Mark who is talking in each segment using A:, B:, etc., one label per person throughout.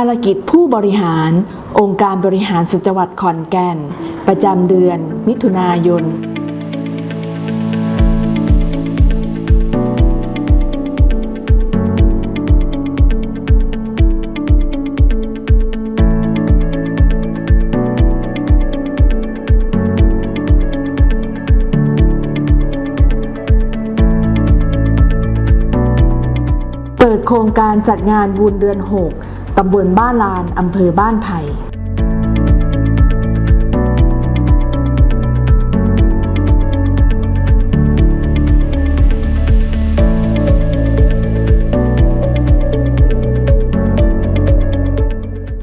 A: ารกิจผู้บริหาร องค์การบริหารส่วนจังหวัดขอนแก่น ประจำเดือน มิถุนายน เปิดโครงการจัดงานบุญเดือน 6 ตำบลบ้านลาน อำเภอบ้านไผ่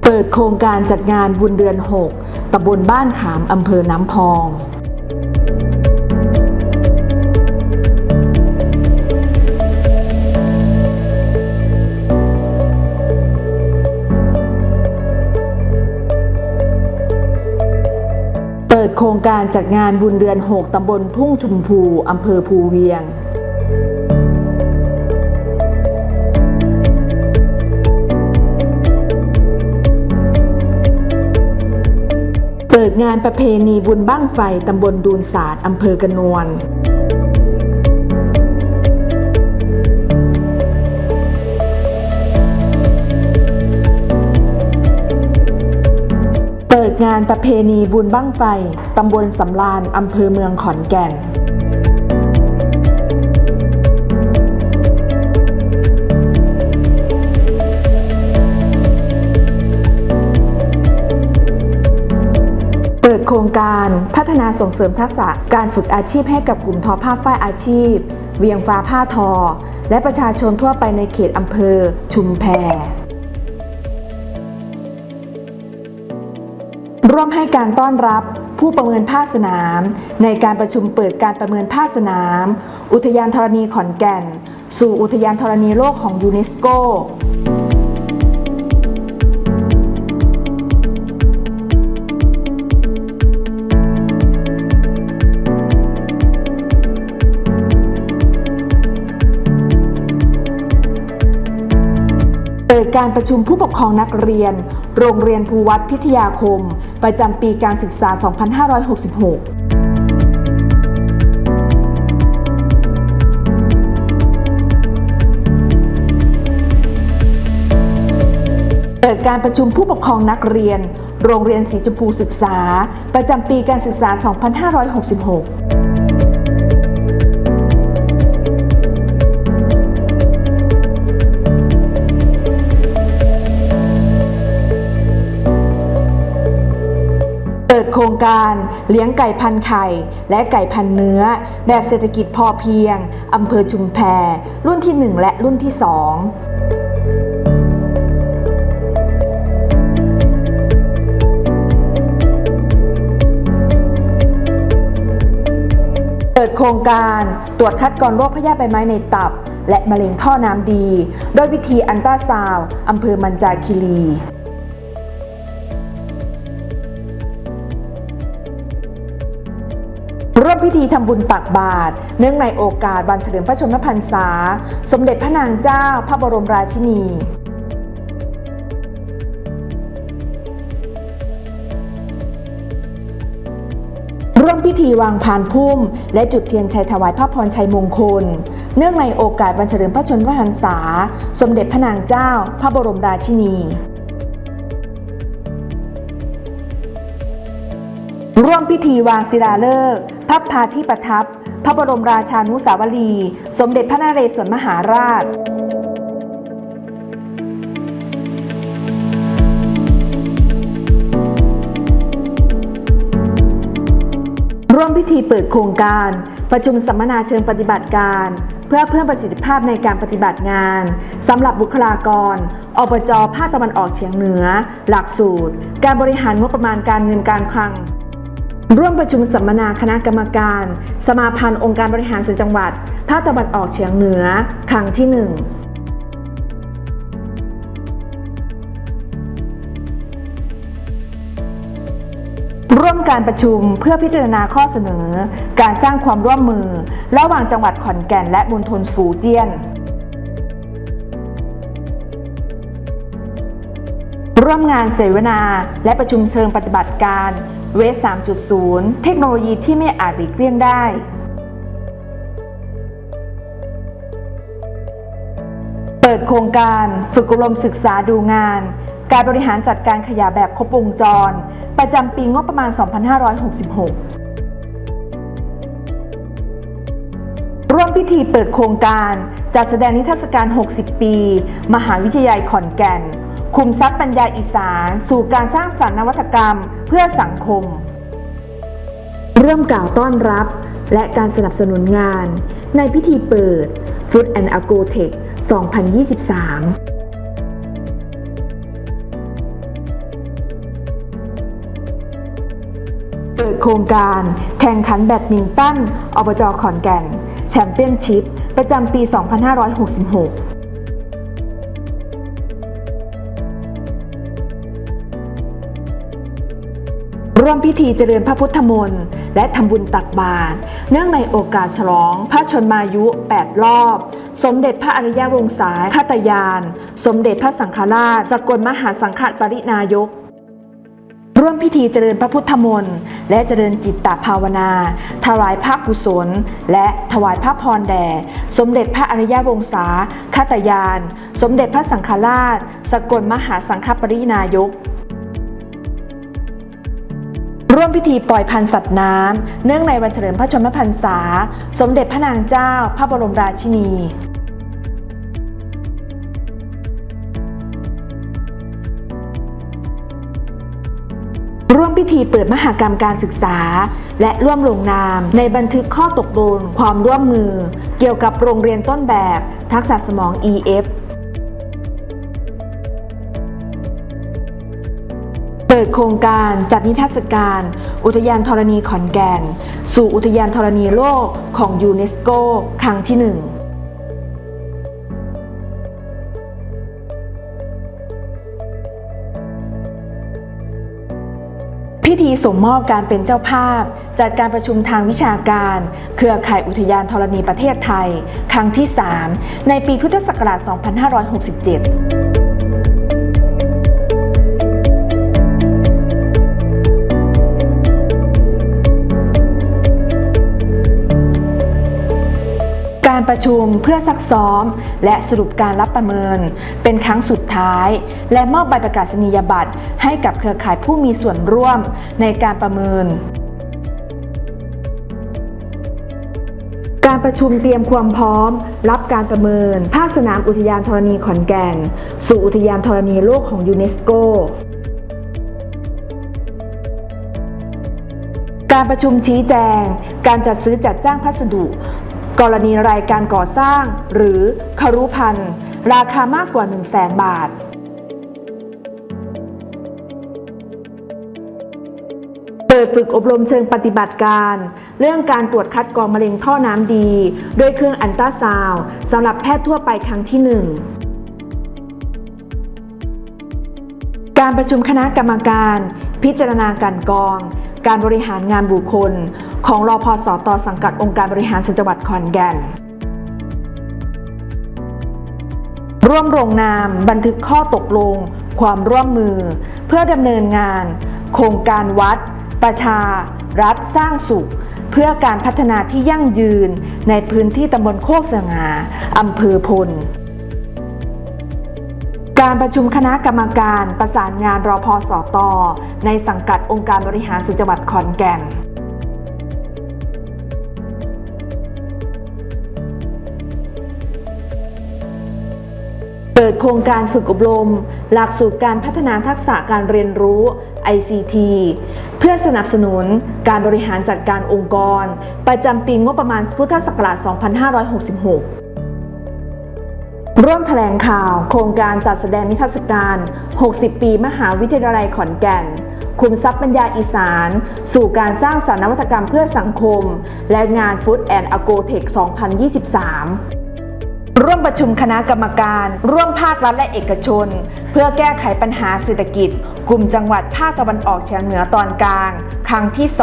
A: เปิดโครงการจัดงานบุญเดือน 6 ตำบลบ้านขาม อำเภอน้ำพอง ครงการจัดงานบุญเดือน 6 ตำบลทุ่งชุมพูอำเภอภูเวียงเปิดงานประเพณีบุญบ้างไฟตำบลดูนศาสตร์อำเภอกระนวล ดงานประเพณีบุญบั้งไฟ ตำบลสำราญอำเภอเมืองขอนแก่นเปิดโครงการพัฒนาส่งเสริมทักษะการฝึกอาชีพให้กับกลุ่มทอผ้าฝ้ายอาชีพ เวียงฟ้าผ้าทอ และประชาชนทั่วไปในเขตอำเภอ ชุมแพ ร่วมให้การต้อนรับผู้ประเมินภาคสนาม ในการประชุมเปิดการประเมินภาคสนาม อุทยานธรณีขอนแก่น สู่อุทยานธรณีโลกของยูเนสโก เปิดการประชุมผู้ปกครองนักเรียน โรงเรียนภูวัดพิทยาคม ประจำปีการศึกษา 2566เปิดการประชุมผู้ปกครองนักเรียน โรงเรียนสีชมพูศึกษา ประจำปีการศึกษา 2566 โครงการเลี้ยงไก่พันไข่ และไก่พันเนื้อ แบบเศรษฐกิจพอเพียง อำเภอชุมแพรุ่นที่ 1 และรุ่นที่ 2เปิดโครงการตรวจคัดกรองโรคพยาธิใบไม้ในตับ และมะเร็งท่อน้ำดี โดยวิธีอันตราซาวอำเภอมันจาคิรี พิธีทำบุญตักบาตรเนื่องในโอกาสวันเฉลิมพระชนมพรรษา สมเด็จพระนางเจ้าพระบรมราชินีร่วมพิธีวางพานพุ่ม และจุดเทียนชัยถวายพระพรชัยมงคล เนื่องในโอกาสวันเฉลิมพระชนมพรรษา สมเด็จพระนางเจ้า พระบรมราชินี ร่วมพิธีวางศิลาฤกษ์พับพาที่ประทับ พระบรมราชานุสาวรี สมเด็จพระนเรศวรมหาราชร่วมพิธีเปิดโครงการ ประชุมสัมมนาเชิงปฏิบัติการ เพื่อเพิ่มประสิทธิภาพในการปฏิบัติงานสำหรับบุคลากรอบจภาคตะวันออกเฉียงเหนือ หลักสูตร การบริหารงบประมาณการเงินการคลัง ร่วมประชุมสัมมนาคณะกรรมการ สมาพันธ์องค์การบริหารส่วนจังหวัด ภาคตะวันออกเฉียงเหนือ ครั้งที่หนึ่งร่วมการประชุมเพื่อพิจารณาข้อเสนอ การสร้างความร่วมมือ ระหว่างจังหวัดขอนแก่นและมณฑลฟูเจียน ร่วมงานเสวนาและประชุมเชิงปฏิบัติการ เวส3.0 เทคโนโลยีที่ไม่อาจหลีกเลี่ยงได้เปิดโครงการฝึกอบรมศึกษาดูงาน การบริหารจัดการขยะแบบครบวงจร ประจำปีงบประมาณ 2566 ร่วมพิธีเปิดโครงการ จัดแสดงนิทรรศการ 60 ปี มหาวิทยาลัยขอนแก่น คุมทรัพย์ปัญญาอีสานสู่การสร้างสรรค์นวัตกรรมเพื่อสังคม ร่วมกล่าวต้อนรับ และการสนับสนุนงาน ในพิธีเปิด Food and Agro Tech 2023เปิดโครงการแข่งขันแบดมินตันอบจขอนแก่น แชมเปี้ยนชิพ ประจำปี 2566 ร่วมพิธีเจริญพระพุทธมนต์และทำบุญตักบาตรเนื่องในโอกาสฉลอง พระชนมายุ 8 รอบ สมเด็จพระอริยวงศาคตยาน สมเด็จพระสังฆราช สกลมหาสังฆปรินายก ร่วมพิธีเจริญพระพุทธมนต์และเจริญจิตตภาวนา ถวายพระกุศล และถวายพระพรแด่ สมเด็จพระอริยวงศาคตยาน สมเด็จพระสังฆราช สกลมหาสังฆปรินายก ร่วมพิธีปล่อยพันธุ์สัตว์น้ำ เนื่องในวันเฉลิมพระชนมพรรษา สมเด็จพระนางเจ้า พระบรมราชินีร่วมพิธีเปิดมหากรรมการศึกษา และร่วมลงนาม ในบันทึกข้อตกลงความร่วมมือ เกี่ยวกับโรงเรียนต้นแบบ ทักษะสมอง EF ดโครงการจัดนิทรรศการ อุทยานธรณีขอนแก่น สู่อุทยานธรณีโลกของยูเนสโกครั้งที่หนึ่งพิธีส่งมอบการเป็นเจ้าภาพ จัดการประชุมทางวิชาการ เครือข่ายอุทยานธรณีประเทศไทย ครั้งที่ 3 ในปีพุทธศักราช 2567 ประชุมเพื่อซักซ้อม และสรุปการรับประเมิน เป็นครั้งสุดท้าย และมอบใบประกาศนียบัตร ให้กับเครือข่ายผู้มีส่วนร่วมในการประเมิน การประชุมเตรียมความพร้อม รับการประเมิน ภาคสนามอุทยานธรณีขอนแก่น สู่อุทยานธรณีโลกของยูเนสโกการประชุมชี้แจง การจัดซื้อจัดจ้างพัสดุ กรณีรายการก่อสร้าง หรือคารุพันธ์ราคามากกว่า 1 0 0 0 0แสนบาท เปิดฝึกอบรมเชิงปฏิบัติการ เรื่องการตรวจคัดกรองมะเร็งท่อน้ำดี ด้วยเครื่องอันตราซาวสำหรับแพทย์ทั่วไปครั้งที่ 1การประชุมคณะกรรมการ พิจารณาการกอง การบริหารงานบุคคล ของรอพสตสังกัดองค์การบริหารส่วนจังหวัดขอนแก่นร่วมลงนามบันทึกข้อตกลง ความร่วมมือ เพื่อดำเนินงาน โครงการวัด ประชา รัฐสร้างสุข เพื่อการพัฒนาที่ยั่งยืนในพื้นที่ตำบลโคกสงาอำเภอพล การประชุมคณะกรรมการประสานงานรอพอสอตอในสังกัดองค์การบริหารส่วนจังหวัดขอนแก่น เปิดโครงการฝึกอบรม หลักสูตรการพัฒนาทักษะการเรียนรู้ ICT เพื่อสนับสนุนการบริหารจัดการองค์กร ประจำปีงบประมาณพุทธศักราช 2566ร่วมแถลงข่าว โครงการจัดแสดงนิทรรศการ 60 ปีมหาวิทยาลัยขอนแก่น คุมทรัพย์ปัญญาอีสาน สู่การสร้างสรรค์นวัตกรรมเพื่อสังคม และงาน Food and Agro Tech 2023 ร่วมประชุมคณะกรรมการ ร่วมภาครัฐและเอกชน เพื่อแก้ไขปัญหาเศรษฐกิจ กลุ่มจังหวัดภาคตะวันออกเฉียงเหนือตอนกลาง ครั้งที่ 2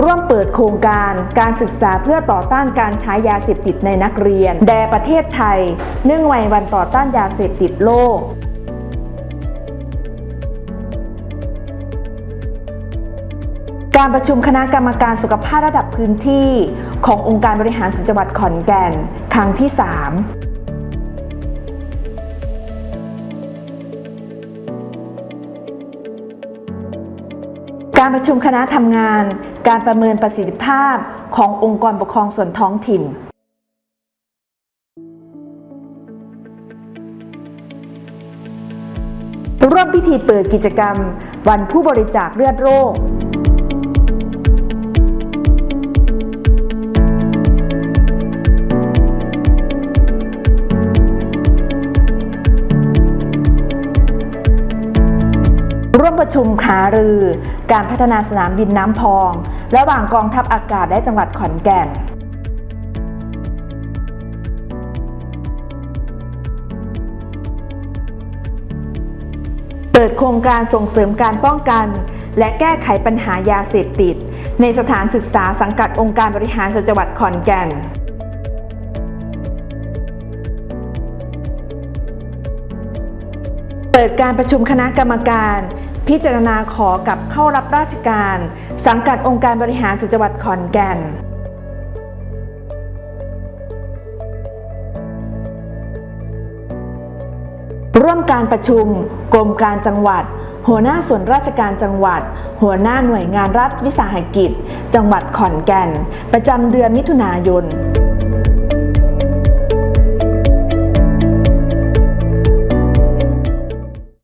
A: ร่วมเปิดโครงการการศึกษาเพื่อต่อต้านการใช้ยาเสพติดในนักเรียน แด่ประเทศไทย เนื่องในวันต่อต้านยาเสพติดโลก การประชุมคณะกรรมการสุขภาพระดับพื้นที่ ขององค์การบริหารส่วนจังหวัดขอนแก่น ครั้งที่ 3การประชุมคณะทำงาน การประเมินประสิทธิภาพขององค์กรปกครองส่วนท้องถิ่น ร่วมพิธีเปิดกิจกรรม วันผู้บริจาคเลือดโรค ประชุมหารือ การพัฒนาสนามบินน้ำพอง ระหว่างกองทัพอากาศและจังหวัดขอนแก่นเปิดโครงการส่งเสริมการป้องกัน และแก้ไขปัญหายาเสพติด ในสถานศึกษาสังกัดองค์การบริหารส่วนจังหวัดขอนแก่น เปิดการประชุมคณะกรรมการ พิจารณาขอกับเข้ารับราชการ สังกัดองค์การบริหารส่วนจังหวัดขอนแก่นร่วมการประชุม กรมการจังหวัด หัวหน้าส่วนราชการจังหวัด หัวหน้าหน่วยงานรัฐวิสาหกิจ จังหวัดขอนแก่น ประจำเดือนมิถุนายน